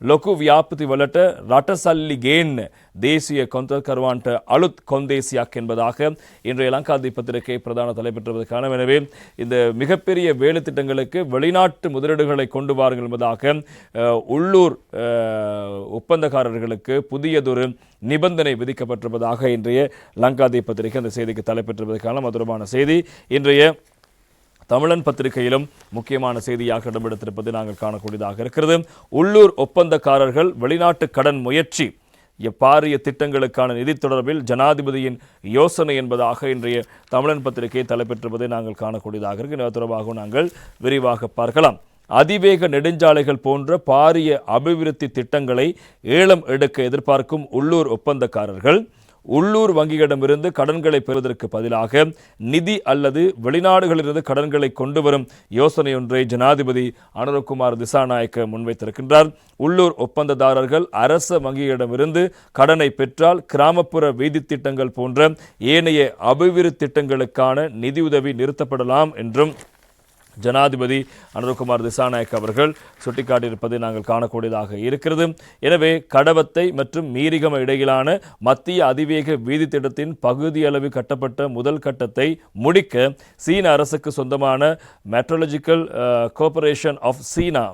ලොකු ව්‍යාපති වලට රටසල්ලි ගේන්න தேசிய கொந்தர்கர்வான்ட்ட அழுத் கொந்தேசியாக் என்பதாக இன்றைய லங்காதி பத்திரிகை பிரதான தலைப்பெற்றுவது காணவெனவே இந்த மிகப்பெரிய வேலை திட்டங்களுக்கு வெளிநாட்டு முதலீடுகளை கொண்டு வாருங்கள் என்பதாக உள்ளூர் ஒப்பந்தக்காரர்களுக்கு புதியதொரு நிபந்தனை விதிக்கப்பட்டிருப்பதாக இன்றைய லங்காதி பத்திரிகை அந்த செய்திக்கு தலைப்பெற்றிருப்பது மதுரமான செய்தி. இன்றைய தமிழன் பத்திரிகையிலும் முக்கியமான செய்தியாக இடம்பெடுத்திருப்பது நாங்கள் காணக்கூடியதாக இருக்கிறது. உள்ளூர் ஒப்பந்தக்காரர்கள் வெளிநாட்டு கடன் முயற்சி. பாரிய திட்டங்களுக்கான நிதி தொடர்பில் ஜனாதிபதியின் யோசனை என்பதாக இன்றைய தமிழன் பத்திரிகை தலைப்பெற்றிருப்பதை நாங்கள் காணக்கூடியதாக இருக்கு. இது தொடர்பாக நாங்கள் விரிவாக பார்க்கலாம். அதிவேக நெடுஞ்சாலைகள் போன்ற பாரிய அபிவிருத்தி திட்டங்களை ஏலம் எடுக்க எதிர்பார்க்கும் உள்ளூர் ஒப்பந்தக்காரர்கள். உள்ளூர் வங்கிகளிடமிருந்து கடன்களை பெறுவதற்கு பதிலாக நிதி அல்லது வெளிநாடுகளிலிருந்து கடன்களை கொண்டு வரும் யோசனை ஒன்றை ஜனாதிபதி அனுரகுமார் திசாநாயக்க முன்வைத்திருக்கின்றார். உள்ளூர் ஒப்பந்ததாரர்கள் அரச வங்கிகளிடமிருந்து கடனை பெற்றால் கிராமப்புற வீதி திட்டங்கள் போன்ற ஏனைய அபிவிருத்தி திட்டங்களுக்கான நிதியுதவி நிறுத்தப்படலாம் என்றும் ஜனாதிபதி அனுரகுமார் திசாநாயக் அவர்கள் சுட்டிக்காட்டியிருப்பதை நாங்கள் காணக்கூடியதாக இருக்கிறது. எனவே கடவத்தை மற்றும் மீரிகம இடையிலான மத்திய அதிவேக வீதி திட்டத்தின் பகுதியளவு கட்டப்பட்ட முதல் கட்டத்தை முடிக்க சீன அரசுக்கு சொந்தமான metallurgical cooperation of China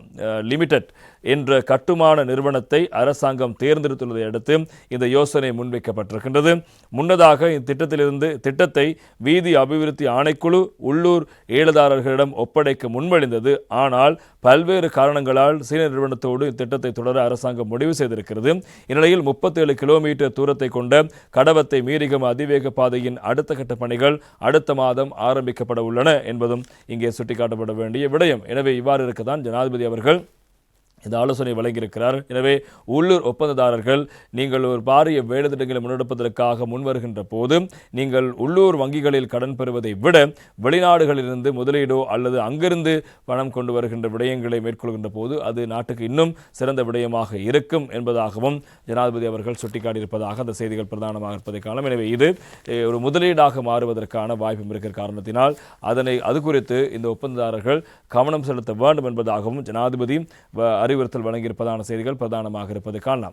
limited என்ற கட்டுமான நிறுவனத்தை அரசாங்கம் தேர்ந்தெடுத்துள்ளதை அடுத்து இந்த யோசனை முன்வைக்கப்பட்டிருக்கின்றது. முன்னதாக இத்திட்டத்திலிருந்து திட்டத்தை வீதி அபிவிருத்தி ஆணைக்குழு உள்ளூர் ஏலதாரர்களிடம் ஒப்படைக்க முன்மொழிந்தது ஆனால் பல்வேறு காரணங்களால் சீன நிறுவனத்தோடு இத்திட்டத்தை தொடர அரசாங்கம் முடிவு செய்திருக்கிறது. இந்நிலையில் முப்பத்தேழு கிலோமீட்டர் தூரத்தை கொண்ட கடவத்தை மீரிகம் அதிவேக பாதையின் அடுத்த கட்ட பணிகள் அடுத்த மாதம் ஆரம்பிக்கப்பட உள்ளன என்பதும் இங்கே சுட்டிக்காட்டப்பட வேண்டிய விடயம். எனவே இவ்வாறு இருக்கத்தான் ஜனாதிபதி அவர்கள் இந்த ஆலோசனை வழங்கியிருக்கிறார். எனவே உள்ளூர் ஒப்பந்ததாரர்கள் நீங்கள் ஒரு பாரிய வேலை திட்டங்களை முன்னெடுப்பதற்காக முன்வருகின்ற போது நீங்கள் உள்ளூர் வங்கிகளில் கடன் பெறுவதை விட வெளிநாடுகளிலிருந்து முதலீடோ அல்லது அங்கிருந்து பணம் கொண்டு வருகின்ற விடயங்களை மேற்கொள்கின்ற போது அது நாட்டுக்கு இன்னும் சிறந்த விடயமாக இருக்கும் என்பதாகவும் ஜனாதிபதி அவர்கள் சுட்டிக்காட்டியிருப்பதாக அந்த செய்திகள் பிரதானமாக இருப்பதை காணும் எனவே இது ஒரு முதலீடாக மாறுவதற்கான வாய்ப்பும் இருக்கிற காரணத்தினால் அதனை அது குறித்து இந்த ஒப்பந்ததாரர்கள் கவனம் செலுத்த வேண்டும் என்பதாகவும் ஜனாதிபதி வ- அறிவுறுத்தல் வழங்கியிருப்பதான செய்திகள் பிரதானமாக இருப்பது காணலாம்.